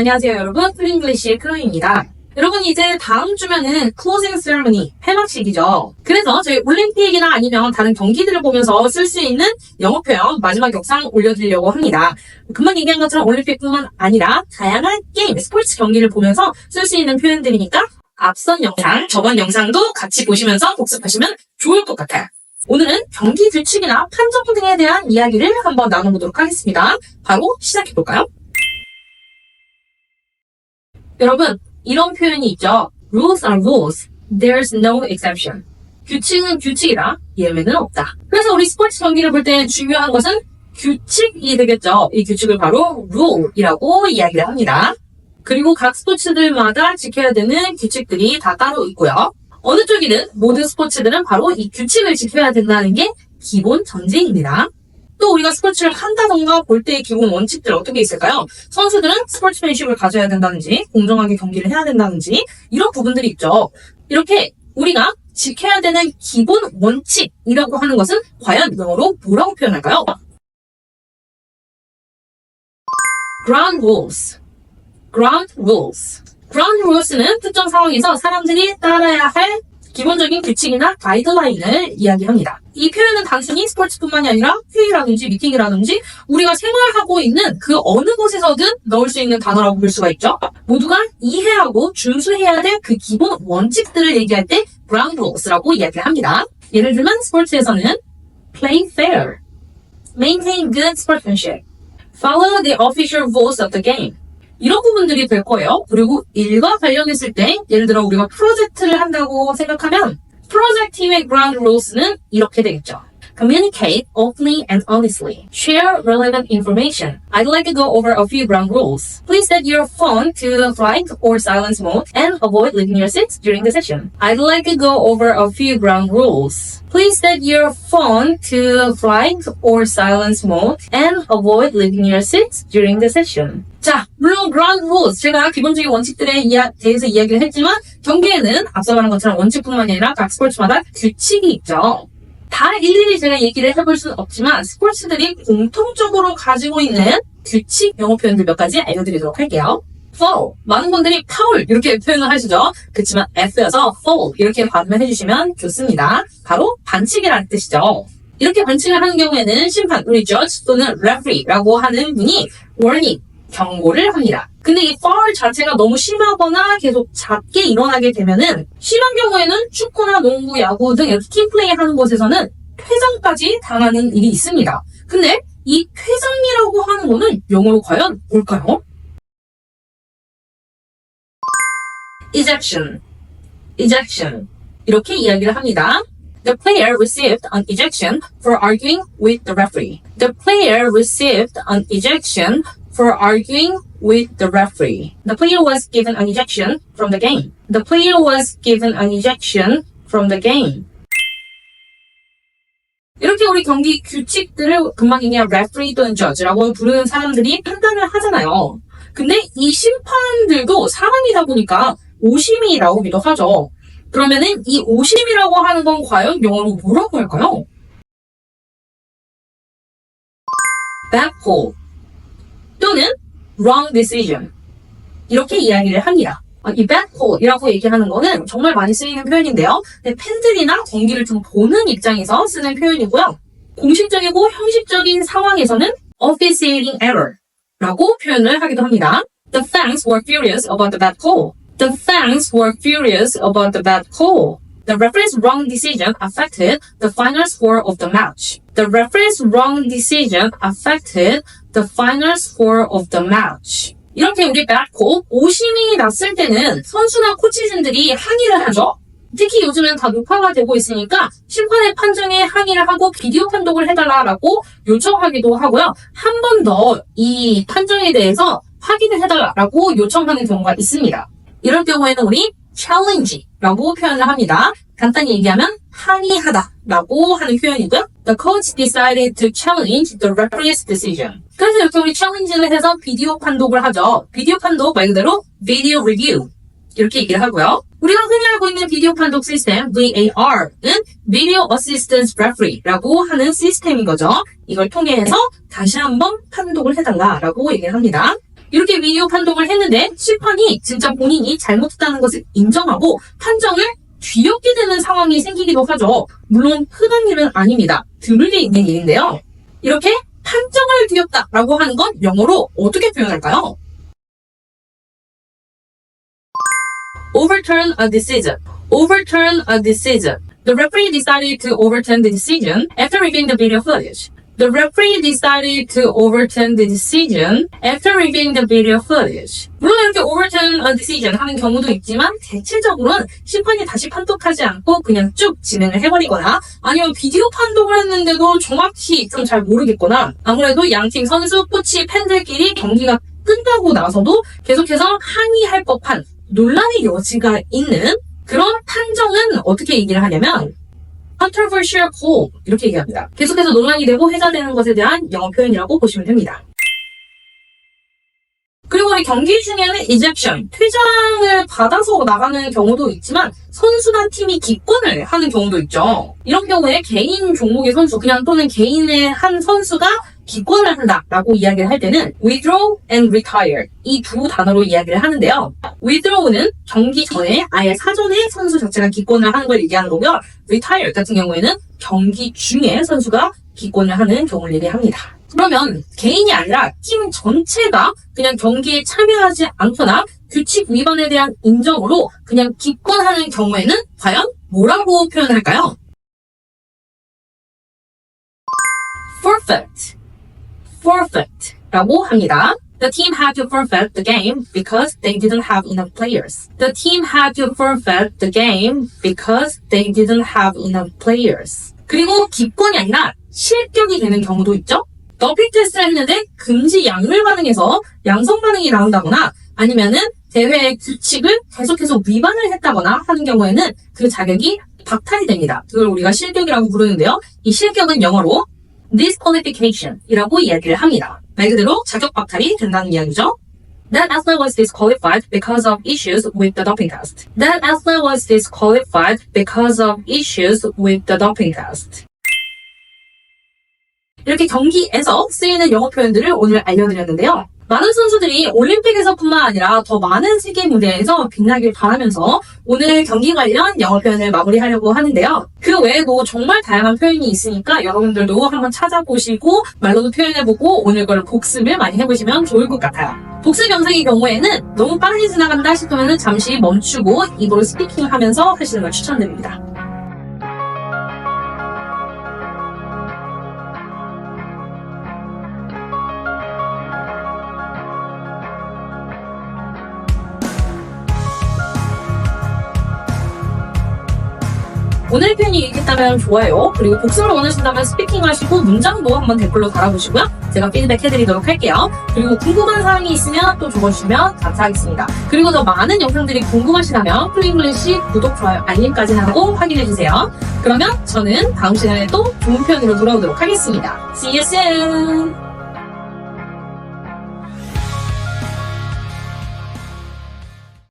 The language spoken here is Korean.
안녕하세요 여러분 플링글리시의 크로입니다. 여러분 이제 다음 주면은 클로징 세레머니 폐막식이죠. 그래서 저희 올림픽이나 아니면 다른 경기들을 보면서 쓸 수 있는 영어 표현 마지막 영상 올려드리려고 합니다. 금방 얘기한 것처럼 올림픽뿐만 아니라 다양한 게임, 스포츠 경기를 보면서 쓸 수 있는 표현들이니까 앞선 영상, 저번 영상도 같이 보시면서 복습하시면 좋을 것 같아요. 오늘은 경기 규칙이나 판정 등에 대한 이야기를 한번 나눠보도록 하겠습니다. 바로 시작해볼까요? 여러분, 이런 표현이 있죠. Rules are rules. There's no exception. 규칙은 규칙이다. 예외는 없다. 그래서 우리 스포츠 경기를 볼 때 중요한 것은 규칙이 되겠죠. 이 규칙을 바로 rule이라고 이야기를 합니다. 그리고 각 스포츠들마다 지켜야 되는 규칙들이 다 따로 있고요. 어느 쪽이든 모든 스포츠들은 바로 이 규칙을 지켜야 된다는 게 기본 전제입니다. 또 우리가 스포츠를 한다던가 볼 때의 기본 원칙들 어떻게 있을까요? 선수들은 스포츠맨십을 가져야 된다든지 공정하게 경기를 해야 된다든지 이런 부분들이 있죠. 이렇게 우리가 지켜야 되는 기본 원칙이라고 하는 것은 과연 영어로 뭐라고 표현할까요? ground rules. ground rules. ground rules는 특정 상황에서 사람들이 따라야 할 기본적인 규칙이나 가이드라인을 이야기합니다. 이 표현은 단순히 스포츠뿐만이 아니라 회의라든지 미팅이라든지 우리가 생활하고 있는 그 어느 곳에서든 넣을 수 있는 단어라고 볼 수가 있죠. 모두가 이해하고 준수해야 될 그 기본 원칙들을 얘기할 때 ground rules라고 이야기를 합니다. 예를 들면 스포츠에서는 play fair, maintain good sportsmanship, follow the official rules of the game. 이런 부분들이 될 거예요. 그리고 일과 관련했을 때 예를 들어 우리가 프로젝트를 한다고 생각하면 프로젝트 팀의 ground rules는 이렇게 되겠죠. Communicate openly and honestly. Share relevant information. I'd like to go over a few ground rules. Please set your phone to flight or silence mode and avoid leaving your seats during the session. I'd like to go over a few ground rules. Please set your phone to flight or silence mode and avoid leaving your seats during the session. 자, 물론 ground rules 제가 기본적인 원칙들에 이야, 대해서 이야기를 했지만 경기에는 앞서 말한 것처럼 원칙뿐만 아니라 각 스포츠마다 규칙이 있죠. 다 일일이 제가 얘기를 해볼 수는 없지만 스포츠들이 공통적으로 가지고 있는 규칙 영어 표현들 몇 가지 알려드리도록 할게요. fall 많은 분들이 파울 이렇게 표현을 하시죠. 그렇지만 F여서 fall 이렇게 발음을 해주시면 좋습니다. 바로 반칙이라는 뜻이죠. 이렇게 반칙을 하는 경우에는 심판, 우리 judge 또는 referee라고 하는 분이 warning, 경고를 합니다. 근데 이 foul 자체가 너무 심하거나 계속 잦게 일어나게 되면은 심한 경우에는 축구나 농구, 야구 등 이렇게 팀플레이 하는 곳에서는 퇴장까지 당하는 일이 있습니다. 근데 이 퇴장이라고 하는 거는 영어로 과연 뭘까요? ejection, ejection 이렇게 이야기를 합니다. The player received an ejection for arguing with the referee. The player received an ejection for arguing with the referee. The player was given an ejection from the game. The player was given an ejection from the game. 이렇게 우리 경기 규칙들을 금방 얘기한 referee 또는 judge라고 부르는 사람들이 판단을 하잖아요. 근데 이 심판들도 사람이다 보니까 오심이 나오기도 하죠. 그러면은 이 오심이라고 하는 건 과연 영어로 뭐라고 할까요? call 또는 wrong decision 이렇게 이야기를 합니다. 아, 이 bad call이라고 얘기하는 거는 정말 많이 쓰이는 표현인데요. 팬들이나 경기를 좀 보는 입장에서 쓰는 표현이고요. 공식적이고 형식적인 상황에서는 officiating error라고 표현을 하기도 합니다. The fans were furious about the bad call. The fans were furious about the bad call. The referee's wrong decision affected the final score of the match. The referee's wrong decision affected the final score of the match. 이렇게 우리 call, 오심이 났을 때는 선수나 코치진들이 항의를 하죠. 특히 요즘은 다 녹화가 되고 있으니까 심판의 판정에 항의를 하고 비디오 판독을 해달라라고 요청하기도 하고요. 한 번 더 이 판정에 대해서 확인을 해달라라고 요청하는 경우가 있습니다. 이럴 경우에는 우리 challenge라고 표현을 합니다. 간단히 얘기하면 항의하다라고 하는 표현이고요. The coach decided to challenge the referee's decision. 그래서 이렇게 우리 challenge를 해서 비디오 판독을 하죠. 비디오 판독 말 그대로 video review 이렇게 얘기를 하고요. 우리가 흔히 알고 있는 비디오 판독 시스템 VAR은 Video Assistance Referee라고 하는 시스템인 거죠. 이걸 통해서 다시 한번 판독을 해달라라고 얘기를 합니다. 이렇게 비디오 판독을 했는데 심판이 진짜 본인이 잘못했다는 것을 인정하고 판정을 뒤엎게 되는 상황이 생기기도 하죠. 물론 흔한 일은 아닙니다. 드물게 있는 일인데요. 이렇게 판정을 뒤엎다라고 하는 건 영어로 어떻게 표현할까요? overturn a decision. Overturn a decision. The referee decided to overturn the decision after reviewing the video footage. The referee decided to overturn the decision after reviewing the video footage. 물론 이렇게 overturn a decision 하는 경우도 있지만 대체적으로는 심판이 다시 판독하지 않고 그냥 쭉 진행을 해버리거나 아니면 비디오 판독을 했는데도 정확히 좀 잘 모르겠거나 아무래도 양팀 선수, 코치, 팬들끼리 경기가 끝나고 나서도 계속해서 항의할 법한 논란의 여지가 있는 그런 판정은 어떻게 얘기를 하냐면 controversial call 이렇게 얘기합니다. 계속해서 논란이 되고 해가 되는 것에 대한 영어 표현이라고 보시면 됩니다. 그리고 우리 경기 중에는 ejection, 퇴장을 받아서 나가는 경우도 있지만 선수나 팀이 기권을 하는 경우도 있죠. 이런 경우에 개인 종목의 선수, 그냥 또는 개인의 한 선수가 기권을 한다라고 이야기를 할 때는 withdraw and retire 이 두 단어로 이야기를 하는데요. withdraw는 경기 전에 아예 사전에 선수 자체가 기권을 하는 걸 얘기하는 거고요. retire 같은 경우에는 경기 중에 선수가 기권을 하는 경우를 얘기합니다. 그러면 개인이 아니라 팀 전체가 그냥 경기에 참여하지 않거나 규칙 위반에 대한 인정으로 그냥 기권하는 경우에는 과연 뭐라고 표현할까요? forfeit, forfeit 라고 합니다. The team had to forfeit the game because they didn't have enough players. The team had to forfeit the game because they didn't have enough players. 그리고 기권이 아니라 실격이 되는 경우도 있죠. 더핑 테스트를 했는데 금지 약물 반응에서 양성 반응이 나온다거나 아니면은 대회의 규칙을 계속해서 위반을 했다거나 하는 경우에는 그 자격이 박탈이 됩니다. 그걸 우리가 실격이라고 부르는데요. 이 실격은 영어로 disqualification이라고 이야기를 합니다. 말 그대로 자격 박탈이 된다는 이야기죠. That athlete was disqualified because of issues with the doping test. That athlete was disqualified because of issues with the doping test. 이렇게 경기에서 쓰이는 영어 표현들을 오늘 알려드렸는데요. 많은 선수들이 올림픽에서뿐만 아니라 더 많은 세계 무대에서 빛나길 바라면서 오늘 경기 관련 영어 표현을 마무리하려고 하는데요. 그 외에도 정말 다양한 표현이 있으니까 여러분들도 한번 찾아보시고 말로도 표현해보고 오늘 걸 복습을 많이 해보시면 좋을 것 같아요. 복습 영상의 경우에는 너무 빠르게 지나간다 싶으면 잠시 멈추고 입으로 스피킹 하면서 하시는 걸 추천드립니다. 오늘 표현이 유익했다면 좋아요. 그리고 복습을 원하신다면 스피킹 하시고 문장도 한번 댓글로 달아보시고요. 제가 피드백 해드리도록 할게요. 그리고 궁금한 사항이 있으면 또 적어주시면 감사하겠습니다. 그리고 더 많은 영상들이 궁금하시다면 플링글리시 구독, 좋아요, 알림까지 하고 확인해주세요. 그러면 저는 다음 시간에 또 좋은 표현으로 돌아오도록 하겠습니다. See you soon!